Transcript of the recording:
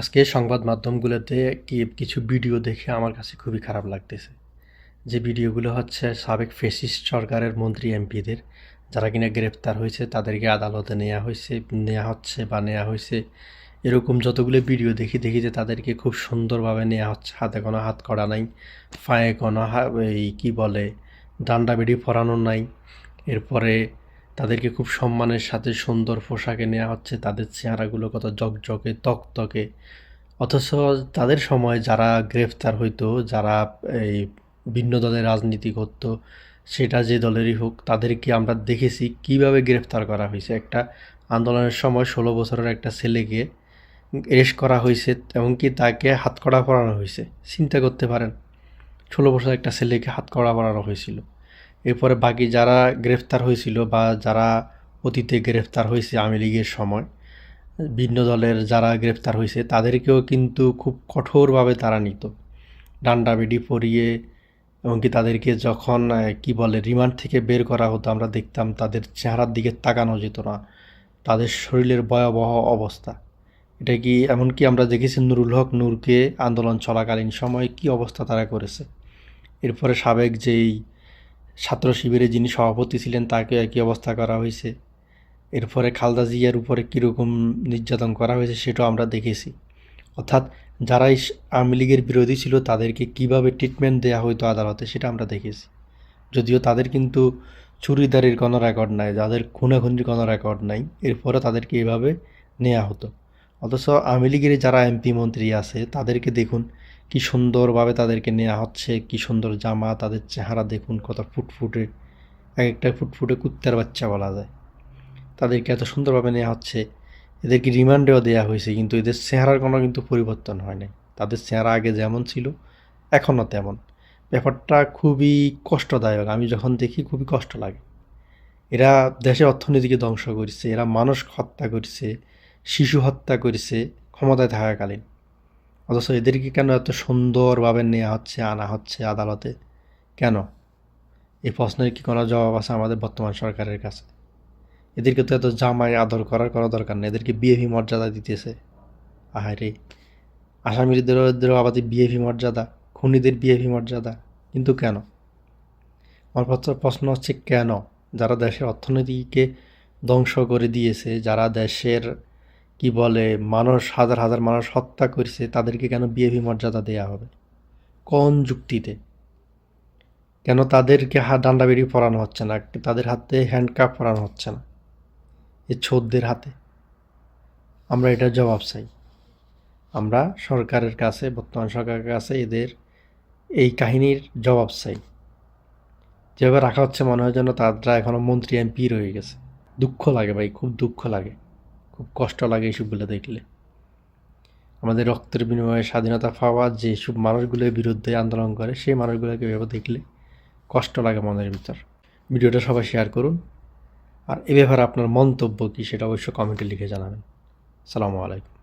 আজকে সংবাদ মাধ্যমগুলোতে কি কিছু ভিডিও দেখে আমার কাছে খুবই খারাপ লাগতেছে। যে ভিডিওগুলো হচ্ছে সাবেক ফেসিস্ট সরকারের মন্ত্রী এমপিদের, যারা কিনা গ্রেপ্তার হয়েছে, তাদেরকে আদালতে নেওয়া হয়েছে নেওয়া হচ্ছে বা নেওয়া হয়েছে। এরকম যতগুলো ভিডিও দেখি দেখি যে তাদেরকে খুব সুন্দরভাবে নেওয়া হচ্ছে। হাতে কোনো হাত করা নাই, পায়ে কোনো এই কী বলে, ডান্ডা বেড়ি পরানো নাই। এরপরে তাদেরকে খুব সম্মানের সাথে সুন্দর পোশাকে নেওয়া হচ্ছে। তাদের চেহারাগুলো কত জকজকে, তকতকে। অথচ তাদের সময় যারা গ্রেফতার হইতো, যারা এই ভিন্ন দলের রাজনীতি করত, সেটা যে দলেরই হোক, তাদেরকে আমরা দেখেছি কীভাবে গ্রেফতার করা হয়েছে। একটা আন্দোলনের সময় ষোলো বছরের একটা ছেলেকে অ্যারেস্ট করা হয়েছে এমনকি তাকে হাতকড়া পরানো হয়েছে। চিন্তা করতে পারেন, ষোলো বছরের একটা ছেলেকে হাতকড়া পরানো হয়েছিল। এরপরে বাকি যারা গ্রেফতার হয়েছিল বা যারা অতীতে গ্রেফতার হয়েছে আওয়ামী লীগের সময়, ভিন্ন দলের যারা গ্রেফতার হয়েছে, তাদেরকেও কিন্তু খুব কঠোরভাবে তারা নিত। ডান্ডা বেডি পরিয়ে, এমনকি তাদেরকে যখন কি বলে, রিমান্ড থেকে বের করা হতো, আমরা দেখতাম তাদের চেহারার দিকে তাকানো যেত না। তাদের শরীরের ভয়াবহ অবস্থা। এটা কি এমনকি আমরা দেখেছি নুরুল হক নূরকে আন্দোলন চলাকালীন সময় কি অবস্থা তারা করেছে। এরপরে সাবেক যেই ছাত্র শিবিরে যিনি সভাপতি ছিলেন তাকে একই অবস্থা করা হয়েছে। এরপরে খালদা জিয়ার উপরে কীরকম নির্যাতন করা হয়েছে সেটাও আমরা দেখেছি। অর্থাৎ যারা এই আওয়ামী লীগের বিরোধী ছিল, তাদেরকে কীভাবে ট্রিটমেন্ট দেওয়া হতো আদালতে সেটা আমরা দেখেছি। যদিও তাদের কিন্তু চুরিদারির কোনো রেকর্ড নাই, যাদের খুনাখুনির কোনো রেকর্ড নাই এরপরে তাদেরকে এভাবে নেওয়া হতো। অথচ আওয়ামী লীগের যারা এমপি মন্ত্রী আছে, তাদেরকে দেখুন কি সুন্দরভাবে তাদেরকে নেওয়া হচ্ছে, কি সুন্দর জামা, তাদের চেহারা দেখুন, কত ফুটফুটে এক একটা ফুটফুটে কুত্তার বাচ্চা বলা যায়। তাদেরকে এত সুন্দরভাবে নেওয়া হচ্ছে, এদেরকে রিমান্ডেও দেওয়া হয়েছে, কিন্তু এদের চেহারার কোনো কিন্তু পরিবর্তন হয় নাই। তাদের চেহারা আগে যেমন ছিল, এখনও তেমন। ব্যাপারটা খুবই কষ্টদায়ক, আমি যখন দেখি খুবই কষ্ট লাগে। এরা দেশের অর্থনীতিকে ধ্বংস করছে, এরা মানুষ হত্যা করছে, শিশু হত্যা করছে, ক্ষমতায় থাকাকালীন। অথচ এদেরকে কেন এত সুন্দরভাবে নেওয়া হচ্ছে, আনা হচ্ছে আদালতে? কেন? এই প্রশ্নের কি কোনো জবাব আছে আমাদের বর্তমান সরকারের কাছে? এদেরকে তো এত জামাই আদর করার কোনো দরকার নেই, এদেরকে বিএভি মর্যাদা দিতেছে। আহারে আসামিদেরও আবার বিএভি মর্যাদা, খুনিদের বিএভি মর্যাদা, কিন্তু কেন? আমার প্রশ্ন হচ্ছে কেন? যারা দেশের অর্থনীতিকে ধ্বংস করে দিয়েছে, যারা দেশের কি বলে, মানুষ, হাজার হাজার মানুষ হত্যা করেছে, তাদেরকে কেন বিএভি মর্যাদা দেওয়া হবে? কোন যুক্তিতে? কেন তাদেরকে হাত ডান্ডা বেরিয়ে পরানো হচ্ছে না? তাদের হাতে হ্যান্ডকাপ পরানো হচ্ছে না, এ ছোটদের হাতে? আমরা এটার জবাব চাই। আমরা সরকারের কাছে, বর্তমান সরকারের কাছে এদের এই কাহিনীর জবাব চাই। যেভাবে রাখা হচ্ছে, মনে হয় যেন তারা এখনও মন্ত্রী, এমপি রয়ে গেছে। দুঃখ লাগে ভাই, খুব দুঃখ লাগে। খুব কষ্ট লাগে এইসবগুলো দেখলে। আমাদের রক্তের বিনিময়ে স্বাধীনতা পাওয়া যেসব মানুষগুলোর বিরুদ্ধে আন্দোলন করে, সেই মানুষগুলোকে এভাবে দেখলে কষ্ট লাগে মনের ভিতর। ভিডিওটা সবাই শেয়ার করুন। আর এ ব্যাপারে আপনার মন্তব্য কী সেটা অবশ্যই কমেন্টে লিখে জানাবেন। সালামু আলাইকুম।